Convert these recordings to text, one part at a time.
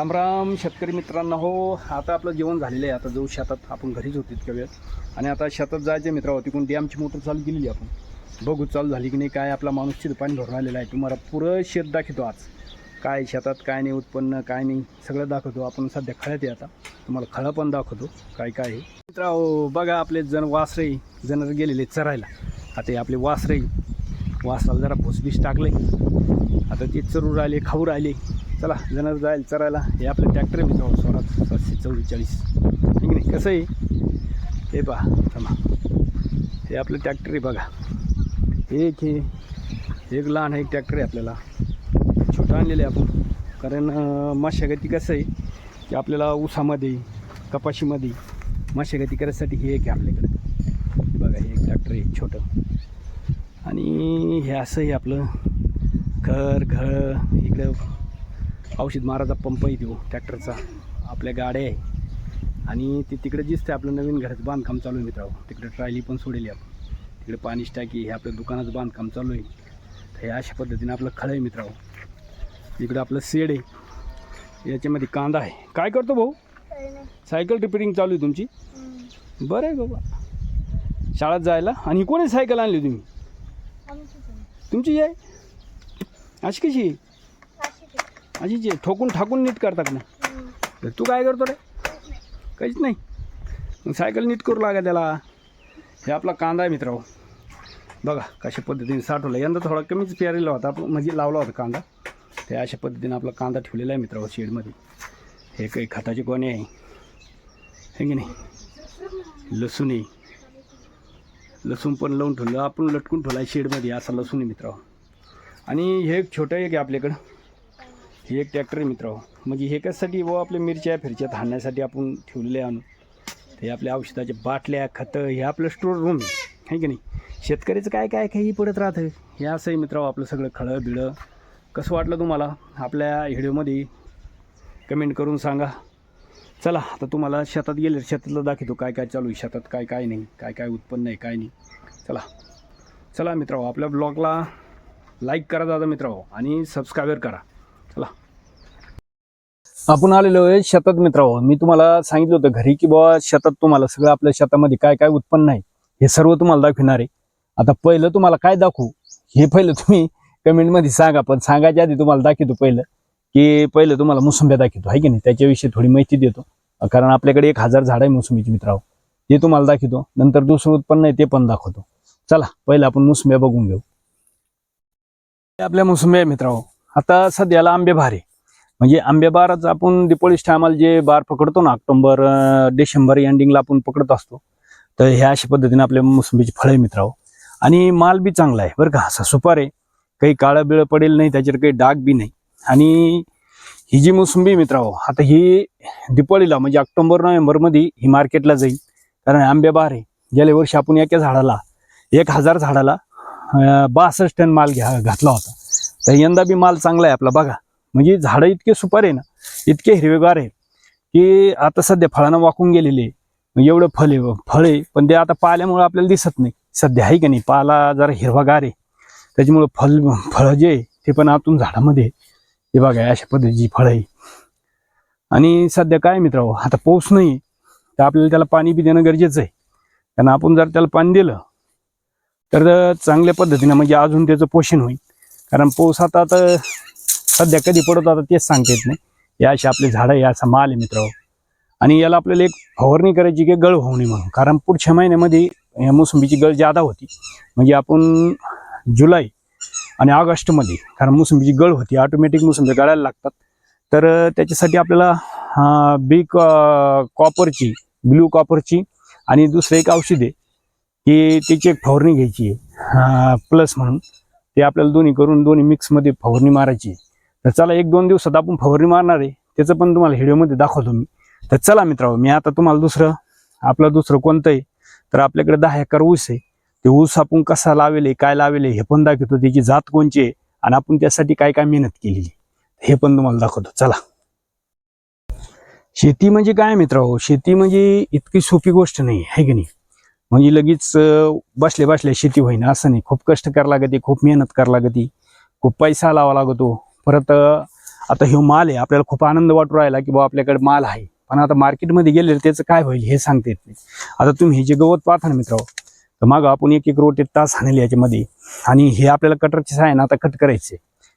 रामराम शेतकरी मित्रांनो. हो आता आपलं जेवण झालेलं आहे. आता जाऊ शेतात. आपण घरीच होतो इतक्या वेळ. आणि आता शेतात जायचं मित्रावर तिकडून डॅमची मोटर चालू केलेली आपण. बघू चालू झाली की नाही काय आपला माणूस तिथं पाणी भरून आलेला आहे. तुम्हाला पुरं शेत दाखवतो आज. काय शेतात काय नाही उत्पन्न काय नाही सगळं दाखवतो. आपण सध्या खळ्यात आहे आता. तुम्हाला खळं पण दाखवतो काय काय आहे. मित्रांनो बघा आपले जण वासरे जण गेलेले चरायला. आता हे आपले वासरे. वासराला जरा भुसबीस टाकले आता ते चरू राहिले खाऊ राहिले. चला जनावर जाईल चरायला. हे आपलं ट्रॅक्टर आहे जवळ स्वराज सातशे चव्वेचाळीस ठीक नाही? कसं आहे? हे पहा थांबा. हे आपलं ट्रॅक्टर आहे बघा. एक हे एक लहान एक ट्रॅक्टर आहे आपल्याला. छोटं आणलेलं आहे आपण. कारण मशागती कसं आहे की आपल्याला ऊसामध्ये कपाशीमध्ये मशागती करायसाठी हे एक आहे आपल्याकडे. बघा हे एक ट्रॅक्टर आहे छोटं. आणि हे असं आहे आपलं. घर घर इकडं औषध मारायचा पंप आहे तो ट्रॅक्टरचा आपल्या गाड्या आहे. आणि ते तिकडे दिसतं आपलं नवीन घराचं बांधकाम चालू आहे मित्रांनो. तिकडे ट्रायली पण सोडली आपण. तिकडे पाणीच टाकी हे आपल्या दुकानाचं बांधकाम चालू आहे. तर हे अशा पद्धतीने आपलं खळं आहे मित्रांनो. इकडं आपलं सेड आहे. याच्यामध्ये कांदा आहे. काय करतो भाऊ? सायकल रिपेरिंग चालू आहे तुमची? बरं आहे बाबा. शाळेत जायला? आणि कोणी सायकल आणली तुम्ही? तुमची आहे अशी कशी आहे? अशी जे ठोकून ठाकून नीट करतात ना तर तू काय करतो रे? काहीच नाही. मग सायकल नीट करू लागा त्याला. हे आपला कांदा आहे मित्रांनो. बघा कशा पद्धतीने साठवला. यंदा थोडा कमीच पेरलेला होता. आपण म्हणजे लावला होता कांदा. ते अशा पद्धतीने आपला कांदा ठेवलेला आहे मित्रांनो शेडमध्ये. हे काही खताचे कोणे आहे? हे की नाही? लसूण आहे. लसूण पण लावून ठेवलं. आपण लटकून ठेवला आहे शेडमध्ये. असा लसूण आहे मित्रांनो. आणि हे एक छोटं एक की आपल्याकडं. हे एक ट्रॅक्टर आहे मित्रांनो. म्हणजे हे कशासाठी व आपल्या मिरच्या फिरच्यात हाणण्यासाठी आपण ठेवलेले आणू आणून हे आपल्या औषधाच्या बाटल्या खतं हे आपलं स्टोर रूम आहे. की नाही? शेतकऱ्याचं काय काय काही पडत राहतं? हे असं आहे मित्रांनो आपलं सगळं खळं बिळं. कसं वाटलं तुम्हाला? आपल्या व्हिडिओमध्ये कमेंट करून सांगा. चला आता तुम्हाला शेतात गेले शेतातलं दाखवतो काय काय चालू आहे शेतात काय काय नाही काय काय उत्पन्न आहे काय नाही. चला. चला मित्रांनो आपल्या ब्लॉगला लाईक करा दादा मित्रांनो आणि सबस्क्राईबर करा. चला. आपण आलेलो आहे शेतात मित्र मी तुम्हाला सांगितलं होतं घरी की बाबा शेतात तुम्हाला सगळं आपल्या शेतामध्ये काय काय उत्पन्न आहे हे सर्व तुम्हाला दाखविणार आहे. आता पहिलं तुम्हाला काय दाखवू हे पहिलं तुम्ही कमेंटमध्ये सांगा पण सांगायच्या आधी तुम्हाला दाखवतो पहिलं की पहिलं तुम्हाला मोसंब्या दाखवतो आहे की नाही? त्याच्याविषयी थोडी माहिती देतो. कारण आपल्याकडे एक हजार झाड आहे मोसंबीची मित्रांनो. ते तुम्हाला दाखवतो. नंतर दुसरं उत्पन्न आहे ते पण दाखवतो. चला पहिलं आपण मोसंब्या बघून घेऊ. आपल्या मोसंब्या आहे मित्रांनो. आता सध्याला आंबे भार. आहे म्हणजे आंबे बारच आपण दिपोळीस टायमाला जे बार पकडतो ना ऑक्टोंबर डिसेंबर एंडिंगला आपण पकडत असतो. तर ह्या अशा पद्धतीने आपल्या मोसंबीची फळं मित्रावं आणि माल बी चांगला आहे बरं का? असा सुपार आहे. काही काळं बिळं पडेल नाही त्याच्यावर काही डाग बी नाही. आणि ही जी मोसंबी मित्राव आता ही दिपाळीला म्हणजे ऑक्टोंबर नोव्हेंबरमध्ये ही मार्केटला जाईल. कारण आंबे बार आहे. गेल्या वर्षी आपण एका झाडाला एक हजार झाडाला बासष्ट टन माल घ्या घातला होता. तर यंदा बी माल चांगला आहे आपला बघा. म्हणजे झाडं इतके सुपार आहे ना इतके हिरवेगार आहे की आता सध्या फळांना वाकून गेलेले एवढं फळ आहे फळ आहे पण ते आता पाल्यामुळे आपल्याला दिसत नाही. सध्या आहे का नाही पाला जरा हिरवागार आहे. त्याच्यामुळं फल फळं जे आहे ते पण आतून झाडामध्ये आहे. हे बघा अशा पद्धतीची फळं आहे. आणि सध्या काय मित्र आता पाऊस नाही तर आपल्याला त्याला पाणी बी देणं गरजेचं आहे. कारण आपण जर त्याला पाणी दिलं तर चांगल्या पद्धतीनं म्हणजे अजून त्याचं पोषण होईल. कारण पाऊस आता तर सध्या कधी पडतो आता तेच सांगता येत नाही. या अशी आपली झाडं आहे असा माल आहे मित्र आणि याला आपल्याला एक फवारणी करायची की गळ होऊ नये म्हणून. कारण पुढच्या महिन्यामध्ये या मोसंबीची गळ जादा होती. म्हणजे आपण जुलै आणि ऑगस्टमध्ये कारण मोसंबीची गळ होती ऑटोमॅटिक मोसंबी गळायला लागतात. तर त्याच्यासाठी आपल्याला बी कॉपरची ब्ल्यू कॉपरची आणि दुसरं एक औषध आहे की त्याची एक फवारणी घ्यायची आहे. प्लस म्हणून. ते आपल्याला दोन्ही करून दोन्ही मिक्समध्ये फवारणी मारायची. तर चला एक दोन दिवसात आपण फवारणी मारणार आहे. त्याचं पण तुम्हाला व्हिडिओमध्ये दाखवतो मी. तर चला मित्रांनो मी आता तुम्हाला दुसरं आपलं दुसरं कोणतं आहे तर आपल्याकडे दहा एकर ऊस आहे. ते ऊस आपण कसा लावेल काय लावेल हे पण दाखवतो. त्याची जात कोणची आहे? आणि आपण त्यासाठी काय काय मेहनत केलेली हे पण तुम्हाला दाखवतो. चला. शेती म्हणजे काय मित्रांनो? शेती म्हणजे इतकी सोपी गोष्ट नाही आहे की नाही? म्हणजे लगेच बसल्या बसले बसले शेती होईना असं नाही. खूप कष्ट करावं लागते खूप मेहनत करावं लागते खूप पैसा लावा लागतो. परत आता ह्यो माल आहे आपल्याला खूप आनंद वाटू राहिला की बाबा आपल्याकडे माल आहे. पण आता मार्केटमध्ये गेले त्याचं काय होईल हे सांगता येत नाही. आता तुम्ही हे जे गवत पाहता ना मित्रांनो तर मागं आपण एक एक रोटे तास हाणले याच्यामध्ये. आणि हे आपल्याला कटरचे आहे ना आता कट करायचे.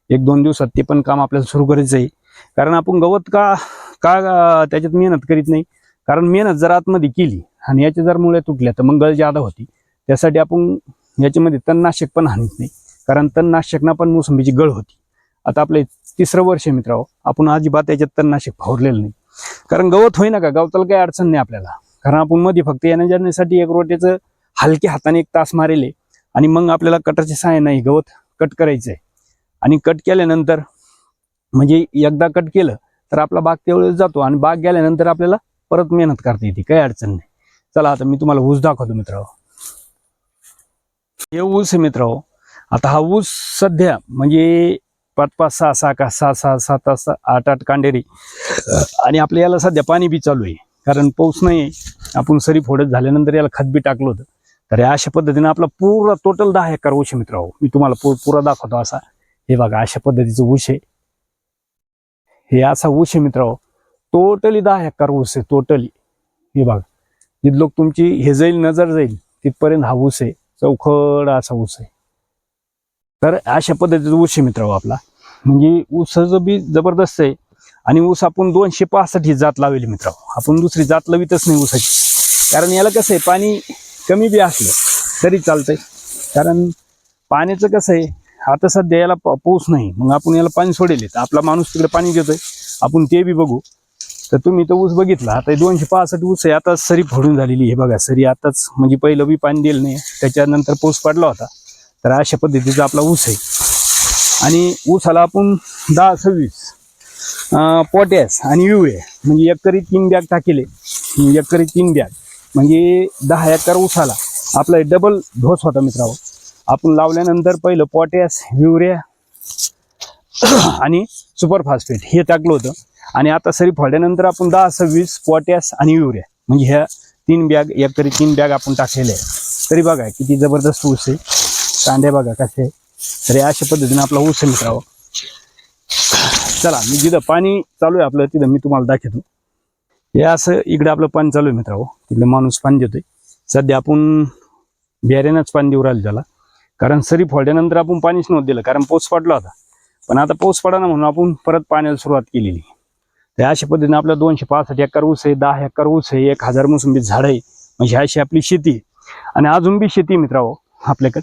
एक दोन दिवसात ते पण काम आपल्याला सुरू करायचं आहे. कारण आपण गवत का का त्याच्यात मेहनत करीत नाही. कारण मेहनत जर आतमध्ये केली आणि याच्या जर मुळे तुटल्या तर मग गळ जादा होती. त्यासाठी आपण याच्यामध्ये तणनाशक पण हाणत नाही. कारण तणनाशकना पण मोसंबीची गळ होती. आता आपले तिसरं वर्ष मित्रांनो आपण अजिबात याच्यात तणनाशक फावरलेलं नाही. कारण गवत होईना का? गवताला काही अडचण नाही आपल्याला. कारण आपण मध्ये फक्त येण्या जाण्यासाठी एक रोट्याचं हलक्या हाताने एक तास मारेले आणि मग आपल्याला कटरचे साय नाही गवत कट करायचं आहे आणि कट केल्यानंतर म्हणजे एकदा कट केलं तर आपला बाग तेवढं जातो आणि बाग गेल्यानंतर आपल्याला परत मेहनत करता येते काही अडचण नाही. चला आता मी तुम्हाला ऊस दाखवतो मित्र हे ऊस आहे मित्र आता हा ऊस सध्या म्हणजे पाच पाच सहा सहा का सहा सहा सात सहा आठ आठ कांडेरी. आणि आपल्या याला सध्या पाणी बी चालू आहे. कारण पाऊस नाही आपण सरी फोडत झाल्यानंतर याला खत बी टाकलं होतं. तर या अशा पद्धतीने आपला पूर्ण टोटल दहा एकर ऊस आहे मित्र मी तुम्हाला पू- पुरा दाखवतो असा. हे बघा अशा पद्धतीचं ऊस आहे. हे असा ऊस आहे मित्र टोटली दहा एकर ऊस आहे टोटली हे बघा. जिथलोक तुमची हे जाईल नजर जाईल तिथपर्यंत हा ऊस आहे. चौखड असा ऊस आहे. तर अशा पद्धतीचा ऊस आहे मित्र आपला. म्हणजे ऊसाचं बी जबरदस्त आहे आणि ऊस आपण दोनशे पासष्ट ही जात लावली मित्र आपण दुसरी जात लावितच नाही ऊसाची. कारण याला कसं आहे पाणी कमी बी असलं तरी चालतंय. कारण पाण्याचं कसं आहे आता सध्या याला पाऊस नाही. मग आपण याला पाणी सोडेल. तर आपला माणूस तिकडे पाणी घेतोय. आपण ते बी बघू. तर तुम्ही तो ऊस बघितला आता दोनशे पासष्ट ऊस आहे आता सरी फोडून झालेली आहे बघा सरी आताच म्हणजे पहिलं बी पाणी दिलं नाही त्याच्यानंतर पाऊस पडला होता. तर अशा पद्धतीचा आपला ऊस आहे. आणि ऊसाला आपण दहा सव्वीस पोटॅस आणि युरिया म्हणजे एकरी तीन बॅग टाकेले. एकरी तीन बॅग म्हणजे दहा एकर ऊसाला आपला डबल ढोस होता मित्रांनो. आपण लावल्यानंतर पहिलं पोटॅस युरिया आणि सुपरफास्फेट हे टाकलं होतं. आणि आता सरी फोडल्यानंतर आपण दहा सव्वीस पोटॅस आणि युरिया म्हणजे ह्या तीन बॅग एकरी तीन बॅग आपण टाकलेले आहे तरी बघा किती जबरदस्त ऊस आहे. कांदे बघा कसे आहे. तर या अशा पद्धतीने आपला ऊस मित्रावं चला मी जिथं पाणी चालू आहे आपलं तिथं मी तुम्हाला दाखवतो. हे असं इकडे आपलं पाणी चालू आहे मित्रांनो. तिकडे माणूस पाणी देतोय. सध्या आपण बियाऱ्यानंच पाणी देऊ राहिलं त्याला. कारण सरी फोडल्यानंतर आपण पाणीच नव्हतं दिलं कारण पोच पडला होता. पण आता पाऊस पडा ना म्हणून आपण परत पाण्याला सुरुवात केलेली. तर अशा पद्धतीने आपल्या दोनशे पासष्ट एकर ऊस आहे दहा एकर ऊस आहे एक हजार मोसंबी झाड आहे. म्हणजे अशी आपली शेती आणि अजून बी शेती आहे मित्रांनो आपल्याकडे.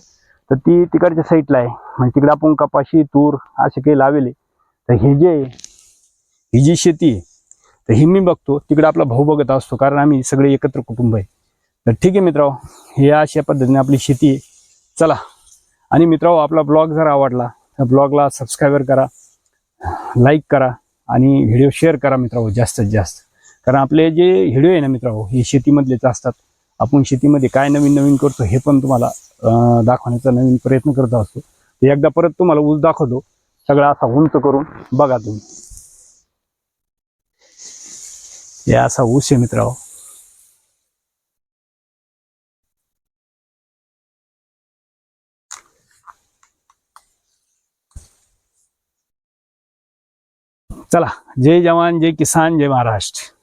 तर ती तिकडच्या साईडला आहे. म्हणजे तिकडे आपण कपाशी तूर असे काही लावेले. तर हे जे आहे, ही जी शेती आहे तर ही मी बघतो. तिकडे आपला भाऊ बघत असतो कारण आम्ही सगळे एकत्र कुटुंब आहे. तर ठीक आहे मित्रांनो हे अशा पद्धतीने आपली शेती आहे. चला. आणि मित्रांनो आपला ब्लॉग जर आवडला ब्लॉगला सबस्क्राईबर करा लाईक करा आणि व्हिडिओ शेअर करा मित्रांनो जास्तीत जास्त. कारण आपले जे व्हिडिओ आहे ना मित्रांनो हे शेतीमधलेच असतात. आपण शेतीमध्ये काय नवीन नवीन करतो हे पण तुम्हाला दाखवण्याचा नवीन प्रयत्न करत असतो. ते एकदा परत तुम्हाला ऊस दाखवतो. सगळा असा उंच करून बघा तुम्ही. हे असा ऊस आहे मित्रांनो. चला जय जवान जय किसान जय महाराष्ट्र.